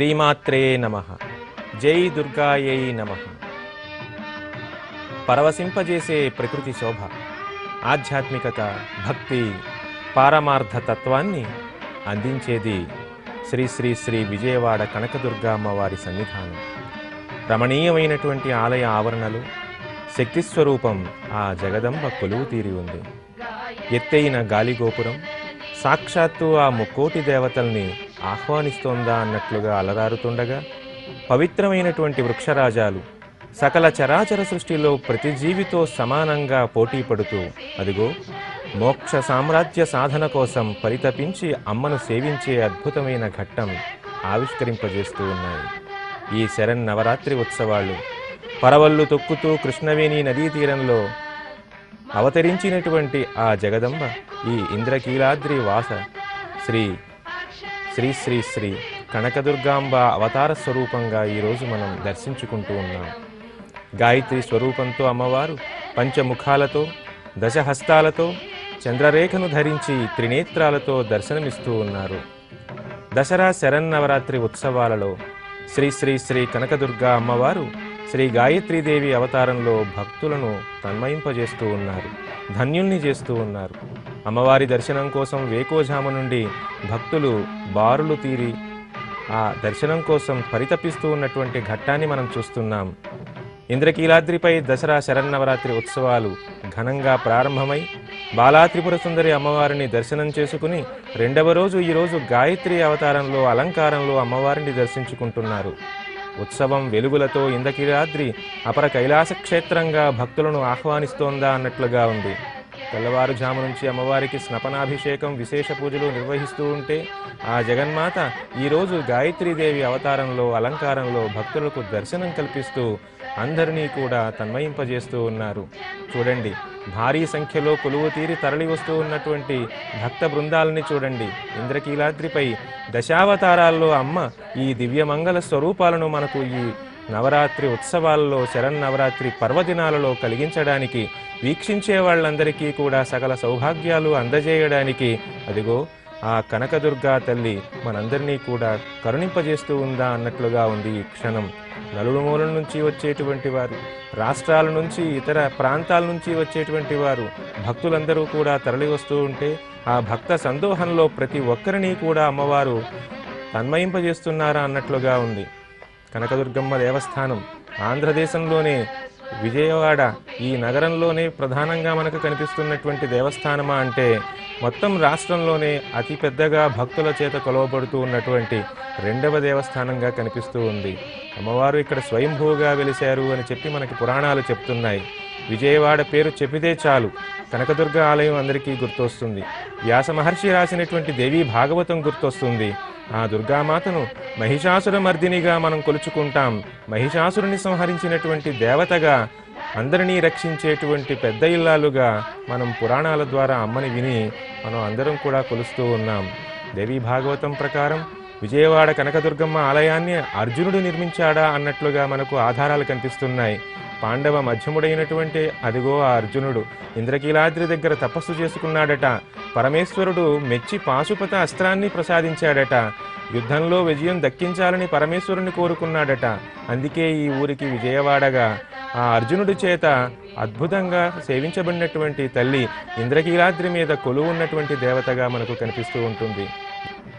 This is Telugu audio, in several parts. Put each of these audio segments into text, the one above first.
శ్రీమాత్రే నమ. జై దుర్గాయై నమ. పరవశింపజేసే ప్రకృతి శోభ ఆధ్యాత్మికత భక్తి పారమార్థ తత్వాన్ని అందించేది శ్రీ శ్రీ శ్రీ విజయవాడ కనకదుర్గ అమ్మవారి సన్నిధానం. రమణీయమైనటువంటి ఆలయ ఆవరణలు శక్తి స్వరూపం ఆ జగదంబ కొలువు తీరి ఉంది. ఎత్తైన గాలిగోపురం సాక్షాత్తు ఆ ముక్కోటి దేవతల్ని ఆహ్వానిస్తోందా అన్నట్లుగా అలరారుతుండగా పవిత్రమైనటువంటి వృక్షరాజాలు సకల చరాచర సృష్టిలో ప్రతి జీవితో సమానంగా పోటీ పడుతూ అదిగో మోక్ష సామ్రాజ్య సాధన కోసం పరితపించి అమ్మను సేవించే అద్భుతమైన ఘట్టం ఆవిష్కరింపజేస్తూ ఉన్నాయి. ఈ శరణ్ నవరాత్రి ఉత్సవాలు పరవళ్ళు తొక్కుతూ కృష్ణవేణి నదీ తీరంలో అవతరించినటువంటి ఆ జగదంబ ఈ ఇంద్రకీలాద్రి వాస శ్రీ శ్రీ శ్రీ శ్రీ కనకదుర్గాంబ అవతార స్వరూపంగా ఈరోజు మనం దర్శించుకుంటూ ఉన్నాం. గాయత్రి స్వరూపంతో అమ్మవారు పంచముఖాలతో దశహస్తాలతో చంద్రరేఖను ధరించి త్రినేత్రాలతో దర్శనమిస్తూ ఉన్నారు. దసరా శరన్నవరాత్రి ఉత్సవాలలో శ్రీ శ్రీ శ్రీ కనకదుర్గా అమ్మవారు శ్రీ గాయత్రీదేవి అవతారంలో భక్తులను తన్మయింపజేస్తూ ఉన్నారు ధన్యుల్ని చేస్తూ ఉన్నారు. అమ్మవారి దర్శనం కోసం వేకోజాము నుండి భక్తులు బారులు తీరి ఆ దర్శనం కోసం పరితపిస్తూ ఉన్నటువంటి ఘట్టాన్ని మనం చూస్తున్నాం. ఇంద్రకీలాద్రిపై దసరా శరన్నవరాత్రి ఉత్సవాలు ఘనంగా ప్రారంభమై బాలాత్రిపుర సుందరి అమ్మవారిని దర్శనం చేసుకుని రెండవ రోజు ఈరోజు గాయత్రి అవతారంలో అలంకారంలో అమ్మవారిని దర్శించుకుంటున్నారు. ఉత్సవం వెలుగులతో ఇంద్రకీలాద్రి అపర కైలాస క్షేత్రంగా భక్తులను ఆహ్వానిస్తోందా అన్నట్లుగా ఉంది. తెల్లవారుజాము నుంచి అమ్మవారికి స్నపనాభిషేకం విశేష పూజలు నిర్వహిస్తూ ఉంటే ఆ జగన్మాత ఈరోజు గాయత్రీదేవి అవతారంలో అలంకారంలో భక్తులకు దర్శనం కల్పిస్తూ అందరినీ కూడా తన్మయింపజేస్తూ ఉన్నారు. చూడండి భారీ సంఖ్యలో కొలువు తీరి తరలి వస్తూ ఉన్నటువంటి భక్త బృందాలని చూడండి. ఇంద్రకీలాద్రిపై దశావతారాల్లో అమ్మ ఈ దివ్యమంగళ స్వరూపాలను మనకు ఈ నవరాత్రి ఉత్సవాల్లో శరన్నవరాత్రి పర్వదినాలలో కలిగించడానికి వీక్షించే వాళ్ళందరికీ కూడా సకల సౌభాగ్యాలు అందజేయడానికి అదిగో ఆ కనకదుర్గా తల్లి మనందరినీ కూడా కరుణింపజేస్తూ ఉందా అన్నట్లుగా ఉంది ఈ క్షణం. నలుమూలల నుంచి వచ్చేటువంటి వారు రాష్ట్రాల నుంచి ఇతర ప్రాంతాల నుంచి వచ్చేటువంటి వారు భక్తులందరూ కూడా తరలి వస్తూ ఉంటే ఆ భక్త సందోహంలో ప్రతి ఒక్కరిని కూడా అమ్మవారు తన్మయింపజేస్తున్నారా అన్నట్లుగా ఉంది. కనకదుర్గమ్మ దేవస్థానం ఆంధ్రదేశంలోనే విజయవాడ ఈ నగరంలోనే ప్రధానంగా మనకు కనిపిస్తున్నటువంటి దేవస్థానమా అంటే మొత్తం రాష్ట్రంలోనే అతి పెద్దగా భక్తుల చేత కొలవబడుతూ ఉన్నటువంటి రెండవ దేవస్థానంగా కనిపిస్తూ ఉంది. అమ్మవారు ఇక్కడ స్వయంభూగా వెలిశారు అని చెప్పి మనకి పురాణాలు చెప్తున్నాయి. విజయవాడ పేరు చెప్పితే చాలు. కనకదుర్గ ఆలయం అందరికీ గుర్తొస్తుంది. వ్యాస మహర్షి రాసినటువంటి దేవీ భాగవతం గుర్తొస్తుంది. ఆ దుర్గామాతను మహిషాసుర మర్దినిగా మనం కొలుచుకుంటాం. మహిషాసురుని సంహరించినటువంటి దేవతగా అందరినీ రక్షించేటువంటి పెద్ద ఇల్లాలుగా మనం పురాణాల ద్వారా అమ్మని విని మనం అందరం కూడా కొలుస్తూ ఉన్నాం. దేవీ భాగవతం ప్రకారం విజయవాడ కనకదుర్గమ్మ ఆలయాన్ని అర్జునుడు నిర్మించాడా అన్నట్లుగా మనకు ఆధారాలు కనిపిస్తున్నాయి. పాండవ మధ్యముడైనటువంటి అదిగో ఆ అర్జునుడు ఇంద్రకీలాద్రి దగ్గర తపస్సు చేసుకున్నాడట. పరమేశ్వరుడు మెచ్చి పాశుపత అస్త్రాన్ని ప్రసాదించాడట. యుద్ధంలో విజయం దక్కించాలని పరమేశ్వరుని కోరుకున్నాడట. అందుకే ఈ ఊరికి విజయవాడగా ఆ అర్జునుడి చేత అద్భుతంగా సేవించబడినటువంటి తల్లి ఇంద్రకీలాద్రి మీద కొలువు ఉన్నటువంటి దేవతగా మనకు కనిపిస్తూ ఉంటుంది.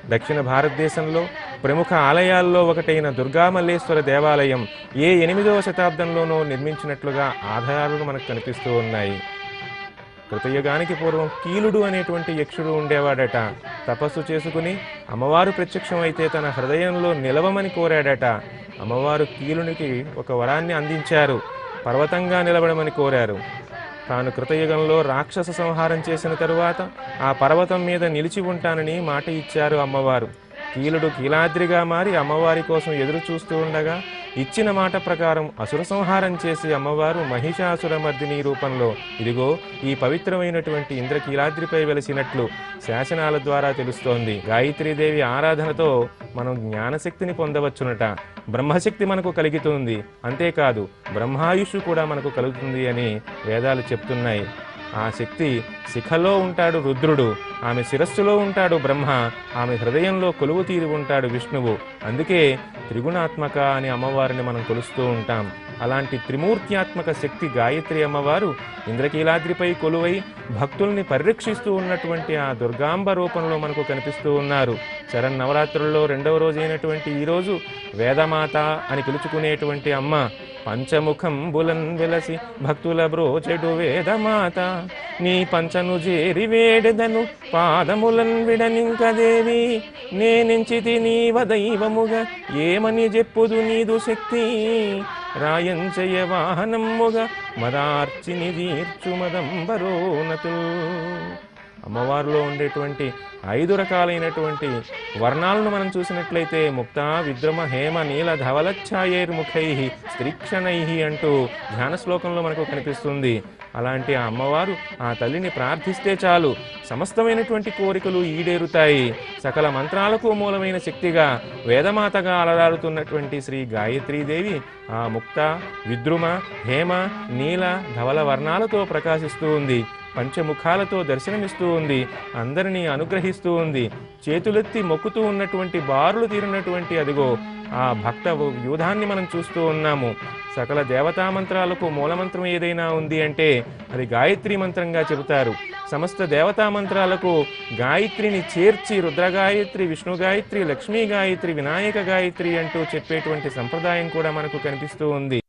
దక్షిణ భారతదేశంలో ప్రముఖ ఆలయాల్లో ఒకటైన దుర్గామల్లేశ్వర దేవాలయం ఏ ఎనిమిదవ శతాబ్దంలోనో నిర్మించినట్లుగా ఆధారాలు మనకు కనిపిస్తూ ఉన్నాయి. కృతయుగానికి పూర్వం కీలుడు అనేటువంటి యక్షుడు ఉండేవాడట. తపస్సు చేసుకుని అమ్మవారు ప్రత్యక్షమైతే తన హృదయంలో నిలవమని కోరాడట. అమ్మవారు కీలునికి ఒక వరాన్ని అందించారు. పర్వతంగా నిలబడమని కోరారు. తాను కృతయుగంలో రాక్షస సంహారం చేసిన తరువాత ఆ పర్వతం మీద నిలిచి ఉంటానని మాట ఇచ్చారు అమ్మవారు. కీలుడు కీలాద్రిగా మారి అమ్మవారి కోసం ఎదురు చూస్తూ ఉండగా ఇచ్చిన మాట ప్రకారం అసుర సంహారం చేసి అమ్మవారు మహిషాసురమర్దిని రూపంలో. ఇదిగో ఈ పవిత్రమైనటువంటి ఇంద్రకీలాద్రిపై వెలిసినట్లు శాసనాల ద్వారా తెలుస్తోంది. గాయత్రీదేవి ఆరాధనతో మనం జ్ఞానశక్తిని పొందవచ్చునట. బ్రహ్మశక్తి మనకు కలుగుతుంది. అంతేకాదు బ్రహ్మాయుషు కూడా మనకు కలుగుతుంది అని వేదాలు చెప్తున్నాయి. ఆ శక్తి శిఖలో ఉంటాడు రుద్రుడు. ఆమె శిరస్సులో ఉంటాడు బ్రహ్మ. ఆమె హృదయంలో కొలువు తీరి ఉంటాడు విష్ణువు. అందుకే త్రిగుణాత్మక అని అమ్మవారిని మనం కొలుస్తూ ఉంటాం. అలాంటి త్రిమూర్త్యాత్మక శక్తి గాయత్రి అమ్మవారు ఇంద్రకీలాద్రిపై కొలువై భక్తుల్ని పరిరక్షిస్తూ ఉన్నటువంటి ఆ దుర్గాంబ రూపంలో మనకు కనిపిస్తూ ఉన్నారు. శరణ్ నవరాత్రుల్లో రెండవ రోజైనటువంటి ఈరోజు వేదమాత అని పిలుచుకునేటువంటి అమ్మ పంచముఖం బులన్ వెలసి భక్తుల బ్రోచెడు వేదమాత. నీ పంచను చేరి వేడెదను పాదములన్ విడనింకదేవి నేనించితి నీవ దైవముగా ఏమని చెప్పుదు నీదు శక్తి. రాయంచయ వాహనముగా మదార్చిని తీర్చు మదంబరోనతు అమ్మవారిలో ఉండేటువంటి ఐదు రకాలైనటువంటి వర్ణాలను మనం చూసినట్లయితే ముక్త విద్రమ హేమ నీల ధవలఛాయేర్ముఖై స్త్రీక్షణై అంటూ ధ్యాన శ్లోకంలో మనకు కనిపిస్తుంది. అలాంటి ఆ అమ్మవారు ఆ తల్లిని ప్రార్థిస్తే చాలు. సమస్తమైనటువంటి కోరికలు ఈడేరుతాయి. సకల మంత్రాలకు మూలమైన శక్తిగా వేదమాతగా అలరారుతున్నటువంటి శ్రీ గాయత్రీదేవి ఆ ముక్త విద్రుమ హేమ నీల ధవల వర్ణాలతో ప్రకాశిస్తూ ఉంది. పంచముఖాలతో దర్శనమిస్తూ ఉంది. అందరినీ అనుగ్రహిస్తూ ఉంది. చేతులెత్తి మొక్కుతూ ఉన్నటువంటి బారులు తీరినటువంటి అదిగో ఆ భక్త వ్యూధాన్ని మనం చూస్తూ ఉన్నాము. సకల దేవతా మంత్రాలకు మూలమంత్రం ఏదైనా ఉంది అంటే అది గాయత్రి మంత్రంగా చెబుతారు. సమస్త దేవతా మంత్రాలకు గాయత్రిని చేర్చి రుద్రగాయత్రి విష్ణు గాయత్రి లక్ష్మీ గాయత్రి వినాయక గాయత్రి అంటూ చెప్పేటువంటి సంప్రదాయం కూడా మనకు కనిపిస్తూ ఉంది.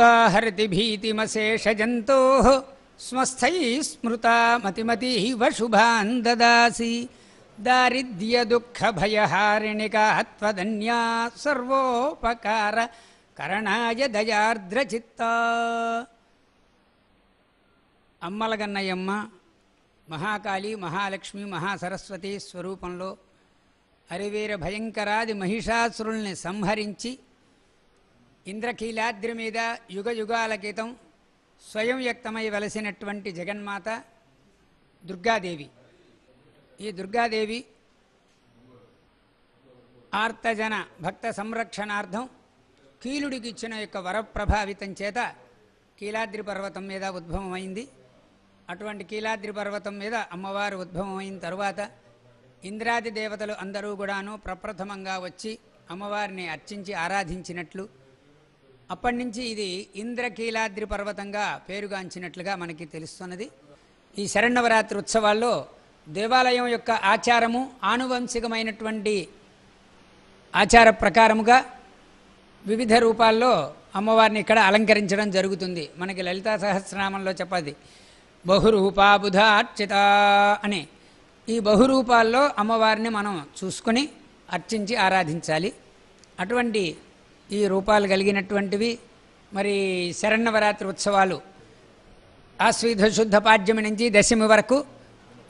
స్మృతా హరితి భీతిమశేషజంతో స్మస్థై స్మృత మతిమతీవ శుభాన్ దదాసి. దారిద్ర్య దుఃఖ భయహారిణికా సర్వోపకార కరణాయ దయార్ద్రచిత్త. అమ్మలగన్నయ్యమ్మ మహాకాళి మహాలక్ష్మి మహాసరస్వతి స్వరూపంలో హరివీర భయంకరాది మహిషాసురుల్ని సంహరించి ఇంద్రకీలాద్రి మీద యుగ యుగాల క్రితం స్వయం వ్యక్తమై వెలసినటువంటి జగన్మాత దుర్గాదేవి. ఈ దుర్గాదేవి ఆర్తజన భక్త సంరక్షణార్థం కీలుడికి ఇచ్చిన యొక్క వరప్రభావితం చేత కీలాద్రి పర్వతం మీద ఉద్భవమైంది. అటువంటి కీలాద్రి పర్వతం మీద అమ్మవారు ఉద్భవమైన తరువాత ఇంద్రాది దేవతలు అందరూ కూడాను ప్రప్రథమంగా వచ్చి అమ్మవారిని అర్చించి ఆరాధించినట్లు అప్పటి నుంచి ఇది ఇంద్రకీలాద్రి పర్వతంగా పేరుగాంచినట్లుగా మనకి తెలుస్తున్నది. ఈ శరణవరాత్రి ఉత్సవాల్లో దేవాలయం యొక్క ఆచారము ఆనువంశికమైనటువంటి ఆచార ప్రకారముగా వివిధ రూపాల్లో అమ్మవారిని ఇక్కడ అలంకరించడం జరుగుతుంది. మనకి లలితా సహస్రనామంలో చెప్పది బహురూపా అర్చిత అని. ఈ బహురూపాల్లో అమ్మవారిని మనం చూసుకొని అర్చించి ఆరాధించాలి. అటువంటి ఈ రూపాలు కలిగినటువంటివి మరి శరణవరాత్రి ఉత్సవాలు. ఆశ్వీధ శుద్ధ పాడ్యమి నుంచి దశమి వరకు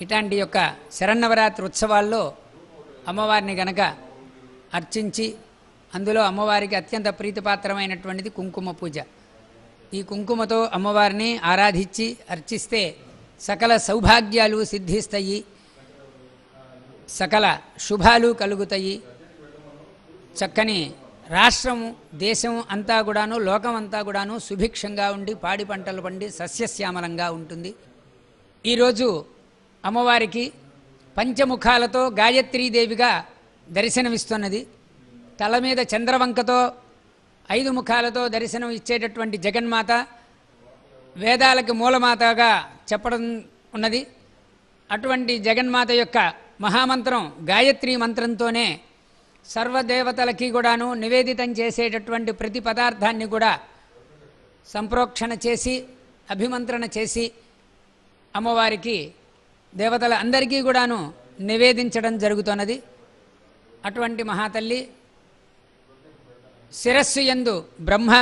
ఇట్లాంటి యొక్క శరణవరాత్రి ఉత్సవాల్లో అమ్మవారిని గనక అర్చించి అందులో అమ్మవారికి అత్యంత ప్రీతిపాత్రమైనటువంటిది కుంకుమ పూజ. ఈ కుంకుమతో అమ్మవారిని ఆరాధించి అర్చిస్తే సకల సౌభాగ్యాలు సిద్ధిస్తాయి. సకల శుభాలు కలుగుతాయి. చక్కని రాష్ట్రము దేశం అంతా కూడాను లోకం అంతా కూడాను సుభిక్షంగా ఉండి పాడి పంటలు పండి సస్యశ్యామలంగా ఉంటుంది. ఈరోజు అమ్మవారికి పంచముఖాలతో గాయత్రీదేవిగా దర్శనమిస్తున్నది. తల మీద చంద్రవంకతో ఐదు ముఖాలతో దర్శనం ఇచ్చేటటువంటి జగన్మాత వేదాలకి మూలమాతగా చెప్పడం ఉన్నది. అటువంటి జగన్మాత యొక్క మహామంత్రం గాయత్రీ మంత్రంతోనే సర్వదేవతలకి కూడాను నివేదితం చేసేటటువంటి ప్రతి పదార్థాన్ని కూడా సంప్రోక్షణ చేసి అభిమంత్రణ చేసి అమ్మవారికి దేవతల అందరికీ కూడాను నివేదించడం జరుగుతున్నది. అటువంటి మహాతల్లి శిరస్సు యందు బ్రహ్మ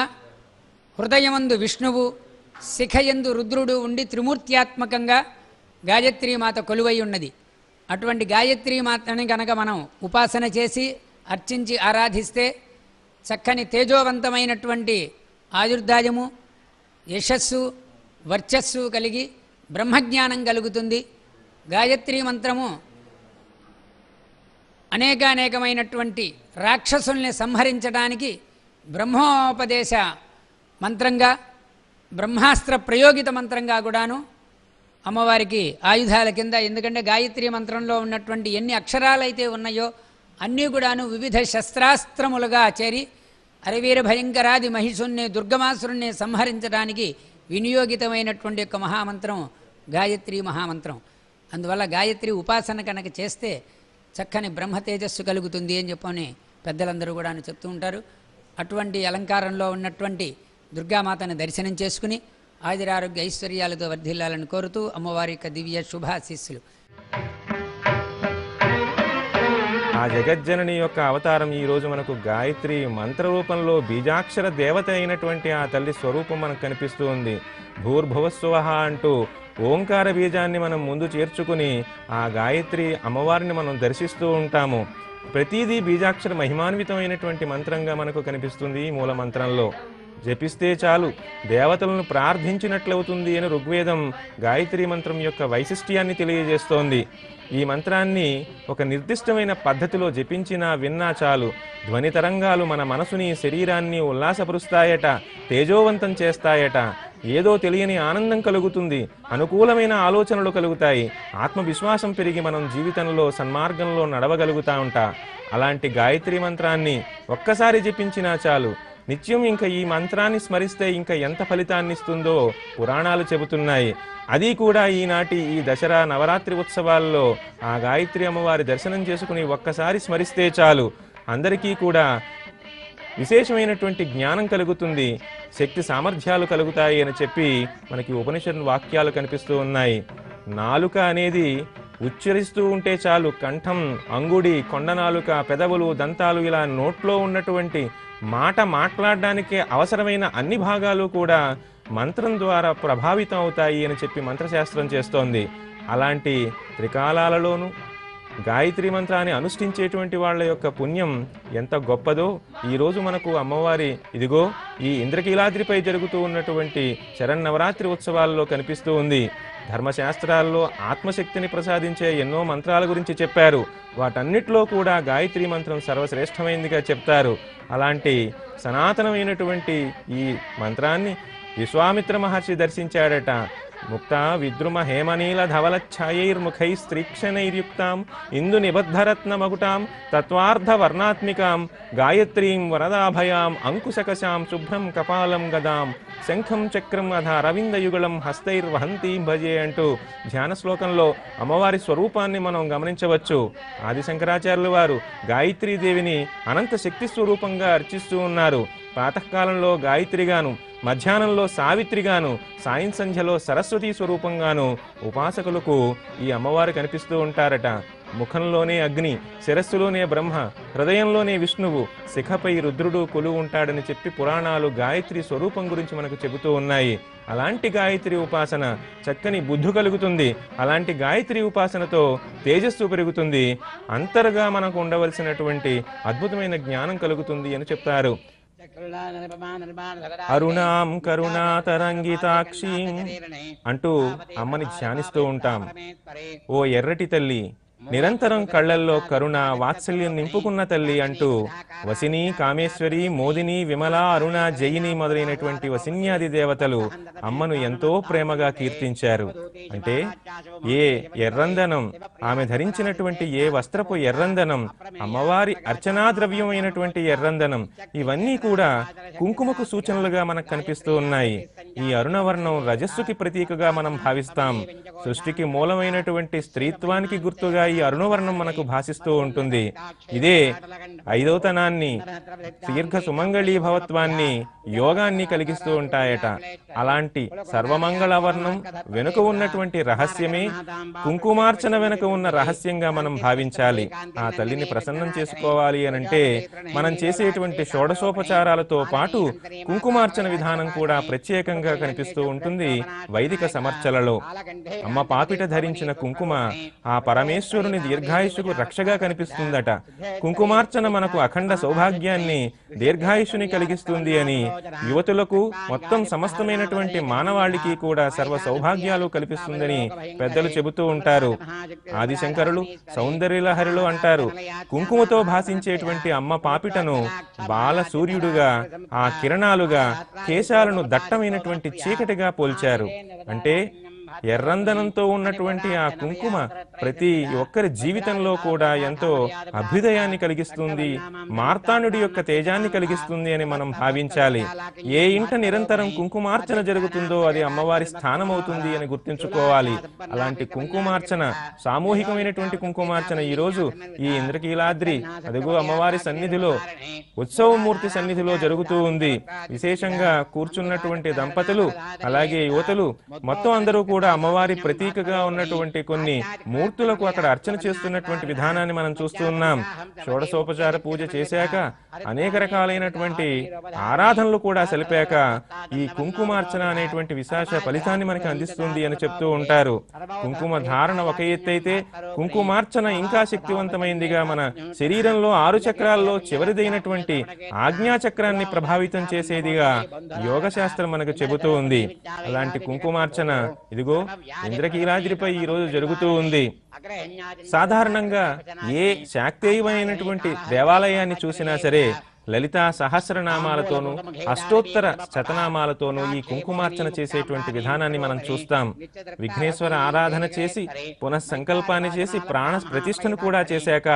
హృదయమందు విష్ణువు శిఖయందు రుద్రుడు ఉండి త్రిమూర్త్యాత్మకంగా గాయత్రీమాత కొలువై ఉన్నది. అటువంటి గాయత్రీమాతని కనుక మనం ఉపాసన చేసి అర్చించి ఆరాధిస్తే చక్కని తేజోవంతమైనటువంటి ఆయుర్దాయము యశస్సు వర్చస్సు కలిగి బ్రహ్మజ్ఞానం కలుగుతుంది. గాయత్రీ మంత్రము అనేకానేకమైనటువంటి రాక్షసుల్ని సంహరించడానికి బ్రహ్మోపదేశ మంత్రంగా బ్రహ్మాస్త్ర ప్రయోగిత మంత్రంగా కూడాను అమ్మవారికి ఆయుధాల కింద ఎందుకంటే గాయత్రి మంత్రంలో ఉన్నటువంటి ఎన్ని అక్షరాలైతే ఉన్నాయో అన్నీ కూడాను వివిధ శస్త్రాస్త్రములుగా చేరి అరవీర భయంకరాది మహిషుణ్ణి దుర్గమాసురుణ్ణి సంహరించడానికి వినియోగితమైనటువంటి యొక్క మహామంత్రం గాయత్రి మహామంత్రం. అందువల్ల గాయత్రి ఉపాసన కనుక చేస్తే చక్కని బ్రహ్మ తేజస్సు కలుగుతుంది అని చెప్పని పెద్దలందరూ కూడా చెప్తూ ఉంటారు. అటువంటి అలంకారంలో ఉన్నటువంటి దుర్గామాతను దర్శనం చేసుకుని ఆదిరారోగ్య ఐశ్వర్యాలతో వర్ధిల్లాలని కోరుతూ అమ్మవారి యొక్క దివ్య శుభాశీస్సులు. ఆ జగజ్జనని యొక్క అవతారం ఈ రోజు మనకు గాయత్రి మంత్ర రూపంలో బీజాక్షర దేవత అయినటువంటి ఆ తల్లి స్వరూపం మనకు కనిపిస్తూ ఉంది. భూర్భువస్వహ అంటూ ఓంకార బీజాన్ని మనం ముందు చేర్చుకుని ఆ గాయత్రి అమ్మవారిని మనం దర్శిస్తూ ఉంటాము. ప్రతిదీ బీజాక్షర మహిమాన్వితమైనటువంటి మంత్రంగా మనకు కనిపిస్తుంది ఈ మూల మంత్రంలో. జపిస్తే చాలు. దేవతలను ప్రార్థించినట్లవుతుంది అని ఋగ్వేదం గాయత్రి మంత్రం యొక్క వైశిష్ట్యాన్ని తెలియజేస్తోంది. ఈ మంత్రాన్ని ఒక నిర్దిష్టమైన పద్ధతిలో జపించినా విన్నా చాలు. ధ్వని తరంగాలు మన మనసుని శరీరాన్ని ఉల్లాసపరుస్తాయట తేజోవంతం చేస్తాయట. ఏదో తెలియని ఆనందం కలుగుతుంది అనుకూలమైన ఆలోచనలు కలుగుతాయి. ఆత్మవిశ్వాసం పెరిగి మనం జీవితంలో సన్మార్గంలో నడవగలుగుతా ఉంటా అలాంటి గాయత్రి మంత్రాన్ని ఒక్కసారి జపించినా చాలు. నిత్యం ఇంకా ఈ మంత్రాన్ని స్మరిస్తే ఇంకా ఎంత ఫలితాన్ని ఇస్తుందో పురాణాలు చెబుతున్నాయి. అది కూడా ఈనాటి ఈ దసరా నవరాత్రి ఉత్సవాల్లో ఆ గాయత్రి అమ్మవారి దర్శనం చేసుకుని ఒక్కసారి స్మరిస్తే చాలు. అందరికీ కూడా విశేషమైనటువంటి జ్ఞానం కలుగుతుంది. శక్తి సామర్థ్యాలు కలుగుతాయి అని చెప్పి మనకి ఉపనిషత్ వాక్యాలు కనిపిస్తూ ఉన్నాయి. నాలుక అనేది ఉచ్చరిస్తూ ఉంటే చాలు కంఠం అంగుడి కొండ నాలుక పెదవులు దంతాలు ఇలా నోట్లో ఉన్నటువంటి మాట మాట్లాడడానికి అవసరమైన అన్ని భాగాలు కూడా మంత్రం ద్వారా ప్రభావితం అవుతాయి అని చెప్పి మంత్రశాస్త్రం చేస్తోంది. అలాంటి త్రికాలాలలోనూ గాయత్రి మంత్రాన్ని అనుష్ఠించేటువంటి వాళ్ళ యొక్క పుణ్యం ఎంత గొప్పదో ఈరోజు మనకు అమ్మవారి ఇదిగో ఈ ఇంద్రకీలాద్రిపై జరుగుతూ ఉన్నటువంటి శరన్నవరాత్రి ఉత్సవాల్లో కనిపిస్తూ ఉంది. ధర్మశాస్త్రాల్లో ఆత్మశక్తిని ప్రసాదించే ఎన్నో మంత్రాల గురించి చెప్పారు. వాటన్నిటిలో కూడా గాయత్రి మంత్రం సర్వశ్రేష్టమైనదిగా చెప్తారు. అలాంటి సనాతనమైనటువంటి ఈ మంత్రాన్ని విశ్వామిత్ర మహర్షి దర్శించాడట. ముక్త విద్రుమ హేమనీల ధవలఛాయైర్ముఖై స్త్రీక్షణైర్యుక్తాం ఇందు నిబద్ధరత్న మగుటాం తత్వార్థ వర్ణాత్మికాం గాయత్రీం వరదాభయాం అంకుశకశాం శుభ్రం కపాలం గదాం శంఖం చక్రం అధ రవిందయుగళం హస్తైర్వహంతీం భజే అంటూ ధ్యాన శ్లోకంలో అమ్మవారి స్వరూపాన్ని మనం గమనించవచ్చు. ఆది శంకరాచార్యులు వారు గాయత్రీదేవిని అనంత శక్తి స్వరూపంగా అర్చిస్తూ ఉన్నారు. ప్రాతకాలంలో గాయత్రిగాను మధ్యాహ్నంలో సావిత్రిగాను సాయం సంధ్యలో సరస్వతి స్వరూపంగాను ఉపాసకులకు ఈ అమ్మవారు కనిపిస్తూ ఉంటారట. ముఖంలోనే అగ్ని శిరస్సులోనే బ్రహ్మ హృదయంలోనే విష్ణువు శిఖపై రుద్రుడు కొలువు ఉంటాడని చెప్పి పురాణాలు గాయత్రి స్వరూపం గురించి మనకు చెబుతూ ఉన్నాయి. అలాంటి గాయత్రి ఉపాసన చక్కని బుద్ధు కలుగుతుంది. అలాంటి గాయత్రి ఉపాసనతో తేజస్సు పెరుగుతుంది. అంతర్గా మనకు ఉండవలసినటువంటి అద్భుతమైన జ్ఞానం కలుగుతుంది అని చెప్తారు. అరుణాం కరుణాతరంగితాక్షీం అంటూ అమ్మని ధ్యానిస్తూ ఉంటాం. ఓ ఎర్రటి తల్లి నిరంతరం కళ్ళల్లో కరుణ వాత్సల్యం నింపుకున్న తల్లి అంటూ వసిని కామేశ్వరి మోదిని విమల అరుణ జయిని మొదలైనటువంటి వసిన్యాది దేవతలు అమ్మను ఎంతో ప్రేమగా కీర్తించారు. అంటే ఏ ఎర్రందనం ఆమె ధరించినటువంటి ఏ వస్త్రపు ఎర్రందనం అమ్మవారి అర్చనా ద్రవ్యమైనటువంటి ఎర్రందనం ఇవన్నీ కూడా కుంకుమకు సూచనలుగా మనకు కనిపిస్తూ ఉన్నాయి. ఈ అరుణవర్ణం రజస్సుకి ప్రతీకగా మనం భావిస్తాం. సృష్టికి మూలమైనటువంటి స్త్రీత్వానికి గుర్తుగా ఈ అరుణవర్ణం మనకు భాసిస్తూ ఉంటుంది. ఇదే ఐదవతనాన్ని దీర్ఘ సుమంగళీభవత్వాన్ని యోగాన్ని కలిగిస్తూ ఉంటాయట. అలాంటి సర్వమంగళ వర్ణం వెనుక ఉన్నటువంటి రహస్యమే కుంకుమార్చన వెనుక ఉన్న రహస్యంగా మనం భావించాలి. ఆ తల్లిని ప్రసన్నం చేసుకోవాలి అనంటే మనం చేసేటువంటి షోడశోపచారాలతో పాటు కుంకుమార్చన విధానం కూడా ప్రత్యేకంగా కనిపిస్తూ ఉంటుంది వైదిక సమర్చలలో. అమ్మ పాపిట ధరించిన కుంకుమ ఆ పరమేశ్వరు పరమేశ్వరుని దీర్ఘాయుషుకు రక్షగా కనిపిస్తుందట. కుంకుమార్చన మనకు అఖండ సౌభాగ్యాన్ని దీర్ఘాయుషుని కలిగిస్తుంది అని యువతులకు మొత్తం సమస్తమైనటువంటి మానవాళికి కూడా సర్వ సౌభాగ్యాలు కల్పిస్తుందని పెద్దలు చెబుతూ ఉంటారు. ఆదిశంకరులు సౌందర్యలహరిలో అంటారు కుంకుమతో భాషించేటువంటి అమ్మ పాపిటను బాల సూర్యుడుగా ఆ కిరణాలుగా కేశాలను దట్టమైనటువంటి చీకటిగా పోల్చారు. అంటే ఎర్రందనంతో ఉన్నటువంటి ఆ కుంకుమ ప్రతి ఒక్కరి జీవితంలో కూడా ఎంతో అభ్యుదయాన్ని కలిగిస్తుంది మార్తాండుడి యొక్క తేజాన్ని కలిగిస్తుంది అని మనం భావించాలి. ఏ ఇంట నిరంతరం కుంకుమార్చన జరుగుతుందో అది అమ్మవారి స్థానం అవుతుంది అని గుర్తుంచుకోవాలి. అలాంటి కుంకుమార్చన సామూహికమైనటువంటి కుంకుమార్చన ఈ రోజు ఈ ఇంద్రకీలాద్రి అదిగో అమ్మవారి సన్నిధిలో ఉత్సవమూర్తి సన్నిధిలో జరుగుతూ ఉంది. విశేషంగా కూర్చున్నటువంటి దంపతులు అలాగే యువతులు మొత్తం అందరూ కూడా అమ్మవారి ప్రతీకగా ఉన్నటువంటి కొన్ని మూర్తులకు అక్కడ అర్చన చేస్తున్నటువంటి విధానాన్ని మనం చూస్తూ ఉన్నాం. షోడశోపచార పూజ చేశాక అనేక రకాలైనటువంటి ఆరాధనలు కూడా సలిపాక ఈ కుంకుమార్చన అనేటువంటి విశాఖ ఫలితాన్ని మనకి అందిస్తుంది అని చెప్తూ ఉంటారు. కుంకుమ ధారణ ఒక ఎత్తు అయితే కుంకుమార్చన ఇంకా శక్తివంతమైందిగా మన శరీరంలో ఆరు చక్రాల్లో చివరిదైనటువంటి ఆజ్ఞా చక్రాన్ని ప్రభావితం చేసేదిగా యోగ శాస్త్రం మనకు చెబుతూ ఉంది. అలాంటి కుంకుమార్చన ఇదిగో ఇంద్రకీలాద్రిపై ఈ రోజు జరుగుతూ ఉంది. సాధారణంగా ఏ శాక్తేయమైనటువంటి దేవాలయాన్ని చూసినా సరే లలితా సహస్రనామాలతోనూ అష్టోత్తర శతనామాలతోనూ ఈ కుంకుమార్చన చేసేటువంటి విధానాన్ని మనం చూస్తాం. విఘ్నేశ్వర ఆరాధన చేసి పునఃసంకల్పాన్ని చేసి ప్రాణ ప్రతిష్టను కూడా చేశాక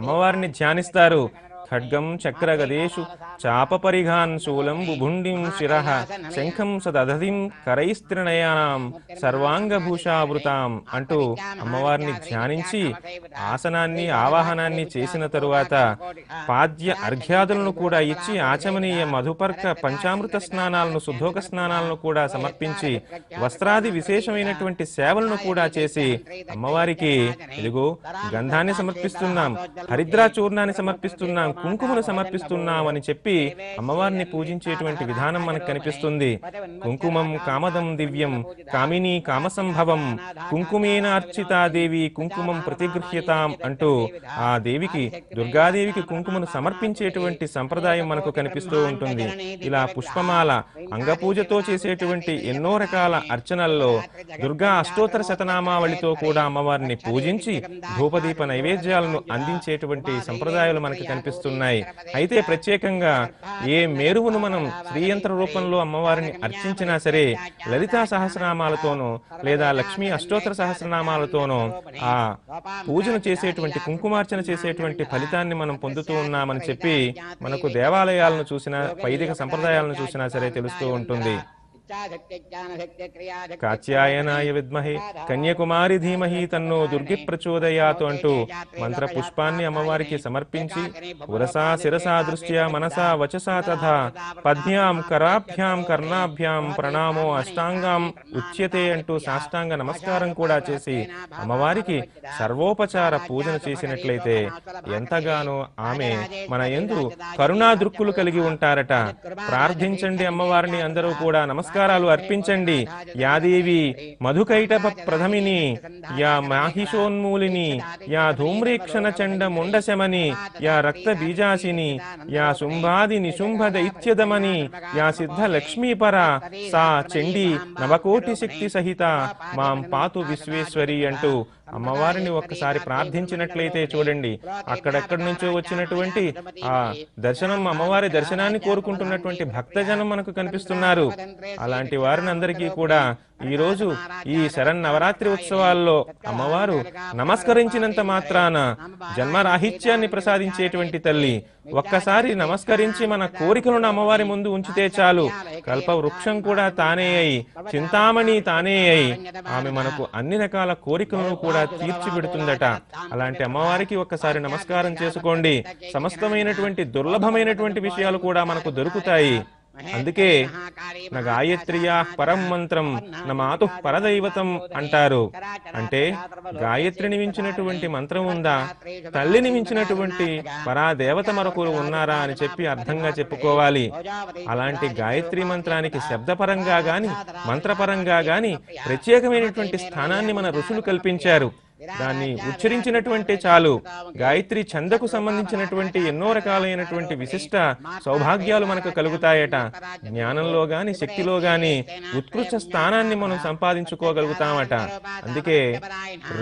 అమ్మవారిని ధ్యానిస్తారు. ఖడ్గం చక్రగదేషు చాప పరిఘాన్ శూలం బుభుండిం శిర శంఖం సదధిం కరైస్త్రిణయానాం సర్వాంగభూషావృతాం అంటూ అమ్మవారిని ధ్యానించి ఆసనాన్ని ఆవాహనాన్ని చేసిన తరువాత పాద్య అర్ఘ్యాదులను కూడా ఇచ్చి ఆచమనీయ మధుపర్క పంచామృత స్నానాలను శుద్ధోక స్నానాలను కూడా సమర్పించి వస్త్రాది విశేషమైనటువంటి సేవలను కూడా చేసి అమ్మవారికి ఇదిగో గంధాన్ని సమర్పిస్తున్నాం హరిద్రా చూర్ణాన్ని సమర్పిస్తున్నాం కుంకుమను సమర్పిస్తున్నాం అని చెప్పి అమ్మవారిని పూజించేటువంటి విధానం మనకు కనిపిస్తుంది. కుంకుమం కామదం దివ్యం కామిని కామసంభవం కుంకుమేన అర్చితా దేవి కుంకుమం ప్రతిగృహ్యతాం అంటూ ఆ దేవికి దుర్గాదేవికి కుంకుమను సమర్పించేటువంటి సంప్రదాయం మనకు కనిపిస్తూ ఉంటుంది. ఇలా పుష్పమాల అంగపూజతో చేసేటువంటి ఎన్నో రకాల అర్చనల్లో దుర్గా అష్టోత్తర శతనామావళితో కూడా అమ్మవారిని పూజించి ధూపదీప నైవేద్యాలను అందించేటువంటి సంప్రదాయాలు మనకు కనిపిస్తున్నాయి అయితే ప్రత్యేకంగా ఏ మేరువును మనం శ్రీయంత్ర రూపంలో అమ్మవారిని అర్చించినా సరే లలితా సహస్రనామాలతోనో లేదా లక్ష్మీ అష్టోత్తర సహస్రనామాలతోనో ఆ పూజను చేసేటువంటి కుంకుమార్చన చేసేటువంటి ఫలితాన్ని మనం పొందుతూ ఉన్నామని చెప్పి మనకు దేవాలయాలను చూసినా వైదిక సంప్రదాయాలను చూసినా సరే తెలుస్తూ ఉంటుంది. కాత్యాయనాయ విద్మహే. కన్యాకుమారి ధీమహి తన్నో దుర్గి ప్రచోదయాతు అంటూ మంత్ర పుష్పాన్ని అమ్మవారికి సమర్పించి ఉరసా శిరసా దృష్ట్యా మనసా వచసా తథా పద్భ్యాం కరాభ్యాం కర్ణాభ్యాం ప్రణామో అష్టాంగం ఉచ్యతే అంటూ సాష్టాంగ నమస్కారం కూడా చేసి అమ్మవారికి సర్వోపచార పూజను చేసినట్లయితే ఎంతగానో ఆమె మన ఎందు కరుణా దృక్కులు కలిగి ఉంటారట. ప్రార్థించండి అమ్మవారిని అందరూ కూడా నమస్కారాలు అర్పించండి. యాదేవి మధుకైటప ప్రథమిని యా మాహిషోన్మూలిని యా ధూమ్రీక్షణ చండ ముండశమని యా రక్త బీజాసిని యా శుంభాది నిశుంభ దైత్యదమని యా సిద్ధ లక్ష్మీపర సా చండి నవకోటి శక్తి సహిత మాం పాతు విశ్వేశ్వరి అంటూ అమ్మవారిని ఒక్కసారి ప్రార్థించినట్లయితే చూడండి అక్కడెక్కడి నుంచో వచ్చినటువంటి ఆ దర్శనం అమ్మవారి దర్శనాన్ని కోరుకుంటున్నటువంటి భక్తజనం మనకు కనిపిస్తున్నారు. అలాంటి వారిని అందరికీ కూడా ఈరోజు ఈ శరన్నవరాత్రి ఉత్సవాల్లో అమ్మవారు నమస్కరించినంత మాత్రాన జన్మరాహిత్యాన్ని ప్రసాదించేటువంటి తల్లి ఒక్కసారి నమస్కరించి మన కోరికలను అమ్మవారి ముందు ఉంచితే చాలు. కల్ప వృక్షం కూడా తానే అయి చింతామణి తానే అయి ఆమె మనకు అన్ని రకాల కోరికలను కూడా తీర్చిపెడుతుందట. అలాంటి అమ్మవారికి ఒక్కసారి నమస్కారం చేసుకోండి. సమస్తమైనటువంటి దుర్లభమైనటువంటి విషయాలు కూడా మనకు దొరుకుతాయి. అందుకే నా గాయత్రియా పరం మంత్రం నా మాతు పరదైవతం అంటారు. అంటే గాయత్రిని మించినటువంటి మంత్రం ఉందా? తల్లిని మించినటువంటి పరాదేవత మరొకరు ఉన్నారా అని చెప్పి అర్థంగా చెప్పుకోవాలి. అలాంటి గాయత్రి మంత్రానికి శబ్దపరంగా గాని మంత్రపరంగా గాని ప్రత్యేకమైనటువంటి స్థానాన్ని మన ఋషులు కల్పించారు. దాన్ని ఉచ్చరించినటువంటి చాలు గాయత్రి ఛందకు సంబంధించినటువంటి ఎన్నో రకాలైనటువంటి విశిష్ట సౌభాగ్యాలు మనకు కలుగుతాయట జ్ఞానంలో గాని శక్తిలో గాని ఉత్కృష్ట స్థానాన్ని మనం సంపాదించుకోగలుగుతామట అందుకే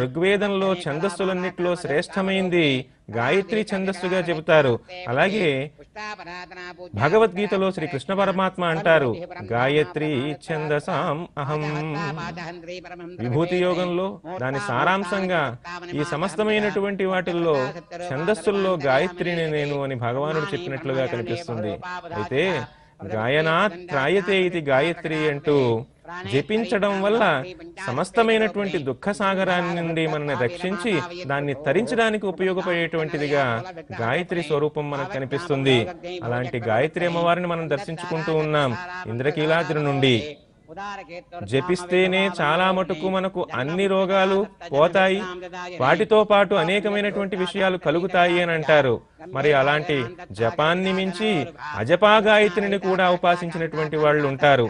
ఋగ్వేదంలో ఛందస్సులన్నిట్లో శ్రేష్టమైంది గాయత్రి ఛందస్సుగా చెబుతారు. అలాగే భగవద్గీతలో శ్రీ కృష్ణ పరమాత్మ అంటారు. గాయత్రి ఛందసాం అహం. విభూతి యోగంలో దాని సారాంశంగా ఈ సమస్తమైనటువంటి వాటిల్లో ఛందస్సుల్లో గాయత్రిని నేను అని భగవానుడు చెప్పినట్లుగా కనిపిస్తుంది. అయితే గాయనాత్ త్రాయతే ఇది గాయత్రి అంటూ జపించడం వల్ల సమస్తమైనటువంటి దుఃఖ సాగరాన్ని నుండి మనల్ని రక్షించి దాన్ని తరించడానికి ఉపయోగపడేటువంటిదిగా గాయత్రి స్వరూపం మనకు కనిపిస్తుంది. అలాంటి గాయత్రి అమ్మవారిని మనం దర్శించుకుంటూ ఉన్నాం. ఇంద్రకీలాద్రి నుండి జపిస్తేనే చాలా మటుకు మనకు అన్ని రోగాలు పోతాయి. వాటితో పాటు అనేకమైనటువంటి విషయాలు కలుగుతాయి అని అంటారు. మరి అలాంటి జపాన్ని మించి అజపా గాయత్రిని కూడా ఉపాసించినటువంటి వాళ్ళు ఉంటారు.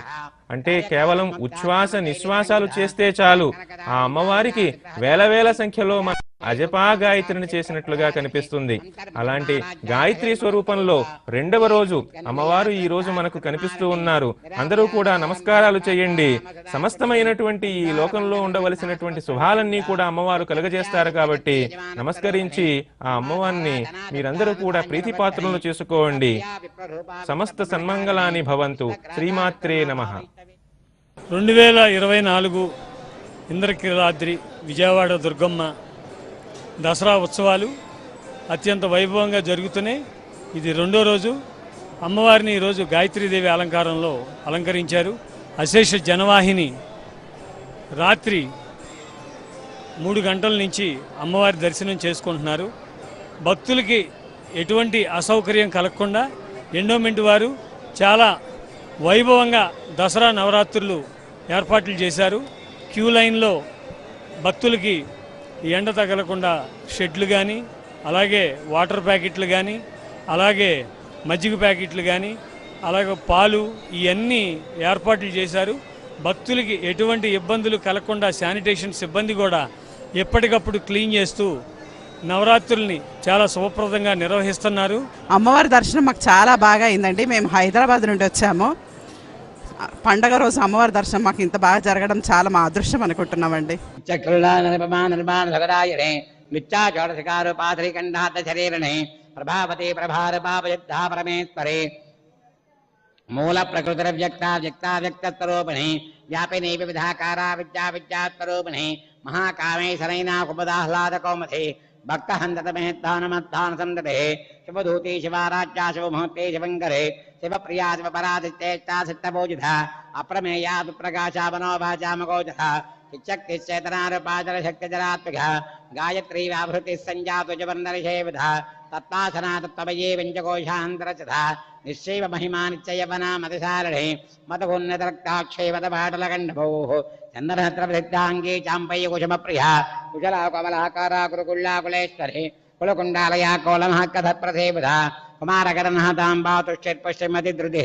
అంటే కేవలం ఉచ్ఛ్వాస నిశ్వాసాలు చేస్తే చాలు. ఆ అమ్మవారికి వేల వేల సంఖ్యలో మన అజపా గాయత్రిని చేసినట్లుగా కనిపిస్తుంది. అలాంటి గాయత్రి స్వరూపంలో రెండవ రోజు అమ్మవారు ఈ రోజు మనకు కనిపిస్తూ ఉన్నారు. అందరూ కూడా నమస్కారాలు చేయండి. సమస్తమైనటువంటి ఈ లోకంలో ఉండవలసినటువంటి శుభాలన్నీ కూడా అమ్మవారు కలుగజేస్తారు కాబట్టి నమస్కరించి ఆ అమ్మవారిని మీరందరూ కూడా ప్రీతిపాత్రలను చేసుకోండి. సమస్త సన్మంగళాని భవంతు. శ్రీమాత్రే నమః. రెండు వేల ఇరవై నాలుగు ఇంద్రకీలాద్రి విజయవాడ దుర్గమ్మ దసరా ఉత్సవాలు అత్యంత వైభవంగా జరుగుతున్నాయి. ఇది రెండో రోజు. అమ్మవారిని ఈరోజు గాయత్రీదేవి అలంకారంలో అలంకరించారు. అశేష జనవాహిని రాత్రి మూడు గంటల నుంచి అమ్మవారి దర్శనం చేసుకుంటున్నారు. భక్తులకి ఎటువంటి అసౌకర్యం కలగకుండా ఎండోమెంట్ వారు చాలా వైభవంగా దసరా నవరాత్రులు ఏర్పాట్లు చేశారు. క్యూ లైన్లో భక్తులకి ఎండ తగలకుండా షెడ్లు కానీ అలాగే వాటర్ ప్యాకెట్లు కానీ అలాగే మజ్జిగ ప్యాకెట్లు కానీ అలాగే పాలు ఇవన్నీ ఏర్పాట్లు చేశారు. భక్తులకి ఎటువంటి ఇబ్బందులు కలగకుండా శానిటేషన్ సిబ్బంది కూడా ఎప్పటికప్పుడు క్లీన్ చేస్తూ నవరాత్రుల్ని చాలా శుభప్రదంగా నిర్వహిస్తున్నారు. అమ్మవారి దర్శనం మాకు చాలా బాగా అయిందండి. మేము హైదరాబాద్ నుండి వచ్చాము. పండగ రోజు అమ్మవారి దర్శనం మాకు ఇంత బాగా జరగడం చాలా మా అదృష్టం అనుకుంటున్నామండి. ప్రభావతి ప్రభార పాపయుద్ధా పరమేశ్వరే మూల ప్రకృతిర వ్యక్త వ్యక్త వ్యక్తస్వరూపిణి వ్యాపిని వివిధాకారా విద్యా విద్యాస్వరూపిణి మహాకామే శరైనా కుపదాహ్లాద కౌమధి భక్త హంతమేత్తానమత్తాన సందతే శివధూతి శివారాజ్యా శివముహూర్తే శివంకరే शिवप्रियादिवपरादितेष्टासिक्तभोजुधा अप्रमेयादुप्रकाशावनोभाजामगोजः किच्चक्तिश्चेतनारुपाचरशक्तिजरात्मिकः गायत्री व्याभृतिः सञ्जातुजबन्धनशेवधा तत्त्वासना तत्त्वमये व्यञ्जकोशान्तरचधा निश्चैव महिमानित्ययवना मदशारणे कुशला कुरुकुल्ला कुलकुण्डालया कोलमः కమలాకారా కురుకుళ్ళా కులేశ్వరి కులకుండాలయా కోలమహక్కథప్రసేవిధ కుమారకరనహతాంబాతుష్యత్పశ్చిమతి ధృతి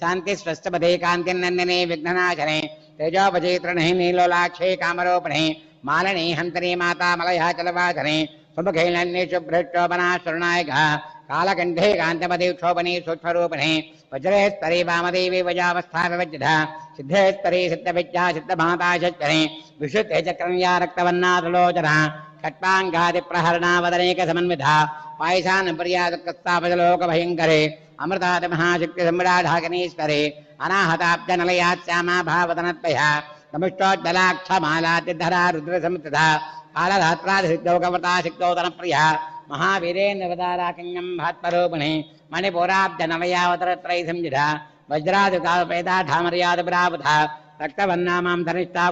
శాంతి స్వస్థపదే కాంతినందనే విఘ్ననాశనే తేజోపచేత్రణే నీలోలాక్షే కామరూపిణే మాలినీ హంతనీ మాతా మలయాచలవాసనే సుముఖైలన్య శుభ్రక్షోభనాశరణాయక కాలకంఠే కాంతమదే క్షోభనీ సూక్ష్మరూపిణే वज्रेस्तरे वामदेवी वजावस्थाविवज्जधा सिद्धेस्तरे सिद्धविद्या सिद्धमाताशक्तने विशुद्धे चक्रन्या रक्तवन्नाथलोचनः खट्पाङ्गादिप्रहरणावदनेकसमन्विधा पायसानपर्यादकस्तापजलोकभयङ्करे अमृतादिमहाशक्तिसम्राढागनीश्वरे अनाहताब्जनलयात् श्यामाभावदनद्वया नमिष्टोज्ज्वलाक्षमालाद्यधरा रुद्रसंस्थिता कालधात्रादिसिद्धौकवृता सिद्धोदनप्रिया महावीरेन्द्रवदाराकिङ्गम् भात्मरूपिणि मणिपुराब्जनवयावतरत्रयि रक्तवर्णामां धनिष्ठा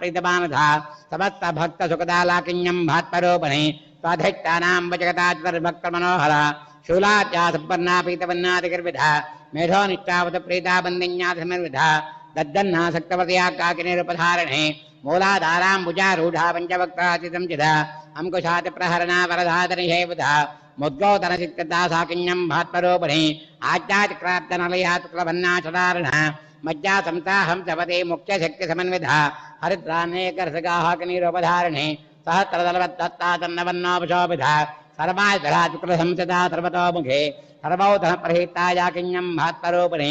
प्रीतमानधा समस्तभक्तसुखदालाकिङ्गम् पीतवन्नादिगर्विधा मेधोनिष्ठावत प्रीता बन्दिन्याधिनिर्विधा दद्दन्नासक्तवतया काकिनिरुपधारणे मूलाधाराम्बुजारूढा पञ्चवक्ताचितं चिधा अङ्कुशात् प्रहरणा वरधातनिषेवधा मुद्गौतनसिक्तता साकिन्यम् भात्परोपणे। आज्ञातिक्राप्तनलया तुक्लभन्नाचदारण मज्जा संताहं सपदे मुख्यशक्तिसमन्विधा। हरिद्रानेकरसगाहकनीरोपधारणे सहस्रदलवत्तत्तातन्नवन्नोपशोभिधा सर्वाय धरा तुक्लसंसदा सर्वौतः प्रहीताया किञ्यम् भात्परोपणे।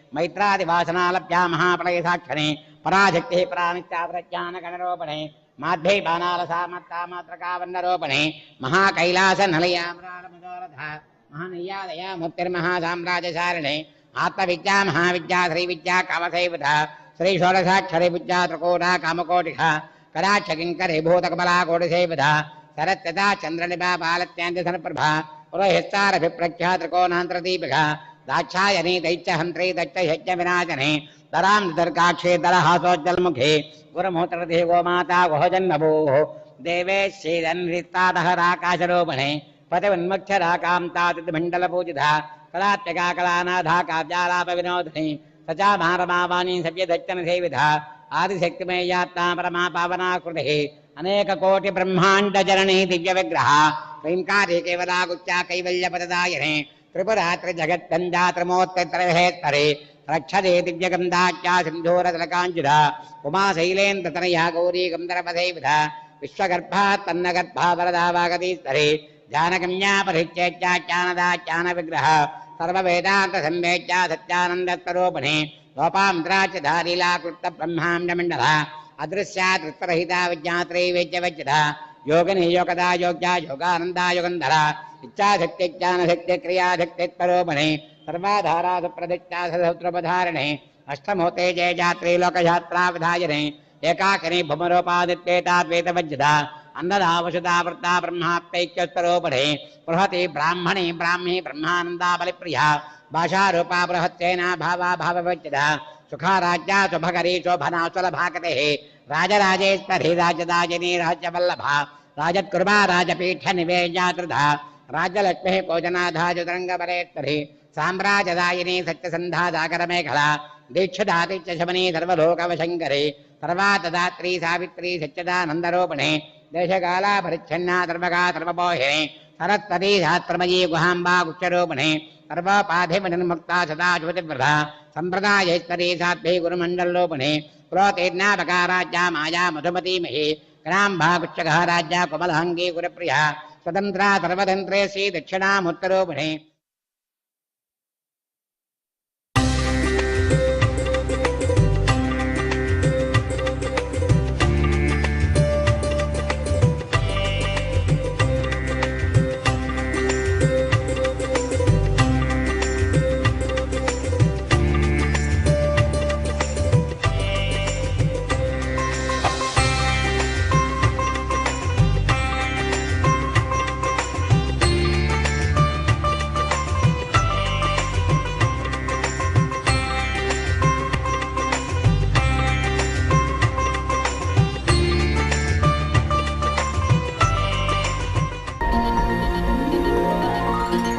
मैत्रादिवासनालभ्या महाप्रलय साक्षणे पराशक्तिः परानित्याप्रज्ञानगणरोपणे माध्यै बाणालसा मत्ता मात्रकावन्नरोपणे महाकैलासनलयामरालमदोरथा महानय्यादया मुक्तिर्महासाम्राजसारिणे आत्मविद्या महाविद्या श्रीविद्या कामसैवधा श्रीषोडशाक्षरे विद्या त्रिकोटा कामकोटिः कदाच किङ्करे भूतकमला कोटिसेवधा शरत्यता चन्द्रनिभा बालत्यान्त्यसनप्रभा पुरोहिस्तारभिप्रख्या त्रिकोणान्तरदीपिका దాక్షాయని దైత్యహంత్రి దత్త యజ్ఞ వినాశని దరాం దర్కాక్షే దరహాసోజ్జల్ముఖే గురమూత్రతి గోమాత గోజన్నభూ దేవే శ్రీధన్విత్తాదహరాకాశరోపణే పతిమున్ముఖ్యరాకాంతాతిమండలపూజిత కళాత్యగా కళానాథా కావ్యాలాప వినోదిని సచా మారమావాణి సవ్యదచ్చన సేవిధ ఆదిశక్తిమేయాత్మా పరమా పావనాకృతి అనేక కోటి బ్రహ్మాండ జననీ దివ్య విగ్రహ క్రీంకారి కేవలాగుచ్చా కైవల్య పదదాయనే திரிபுராத்திரி ஜகத்தஞ்சாத்திரமோத்தரே ரக்ஷதே திவ்யகந்தாக்கியா சிந்தூரதலகாஞ்சிதா உமாசைலேந்திரதனயா கௌரி கந்தரபதைவிதா விஸ்வகர்ப்பா தன்னகர்ப்பா வரதாவாகதீஸ்வரே ஜானகம்யா பரிச்சேச்சாச்சானதாச்சான விக்கிரக சர்வவேதாந்த சம்மேச்சா சத்யானந்தஸ்வரூபிணி லோபாந்திராச்ச தாரீலா கிருத்த பிரம்மாண்ட மண்டலா அதிருஷ்யா திருத்தரஹிதா விஜாத்திரை வேச்ச வச்சதா योगिनी योगदा योग्या योगानंदा योगंधरा इच्छाशक्ति ज्ञानशक्ति क्रियाशक्ति क्रियाशक्तिपरोमणे सर्वाधारा सुप्रदिष्टा सूत्रपधारणे अष्टम होते जय जात्री लोकयात्रावधायने एकाकिनी भमरोपादित्येताद्वैतवज्जधा अन्नदा वसुधा वृत्ता ब्रह्माप्तैक्योत्तरोपणे बृहति ब्राह्मणी, ब्राह्मी ब्रह्मानंदा बलिप्रिया, भाषारूपा, बृहत्सेना, भावा भाववज्जधा सुखाराज्ञा सुभगरी शोभना सुलभाकते राजराजेश्वरी, राजदायिनी राज्यवल्लभा राजत्कुर्मा, राजपीठ निवेजातृधा राज्यलक्ष्मी, पूजनाधा ज्योतिरङ्गमरेश्वरी साम्राज्यदायिनी, सत्यसन्धा, जागरमेघला दीक्षदादित्यशमनी सर्वलोकवशङ्करी सर्वा ददात्री सावित्री सच्चदानन्दरूपिणी देशकाला परिच्छन्ना, सर्वगा, सर्वबोहिनी, सरस्वती, शास्त्रमयी गुहाम्बा गुच्छरूपिणी, सर्वपाधिमनिर्मुक्ता, सदा ज्योतिर्वृधा संप्रदायैस्तरेधाभ्यै गुरुमण्डलोपणे प्रोतीर्णापकाराज्ञा माया मधुमती महे। ग्राम्भागुच्छघः राज्ञा कुमलहङ्गी गुरुप्रिया। स्वतन्त्रा सर्वतन्त्रे श्रीदक्षिणामुत्तरोपणे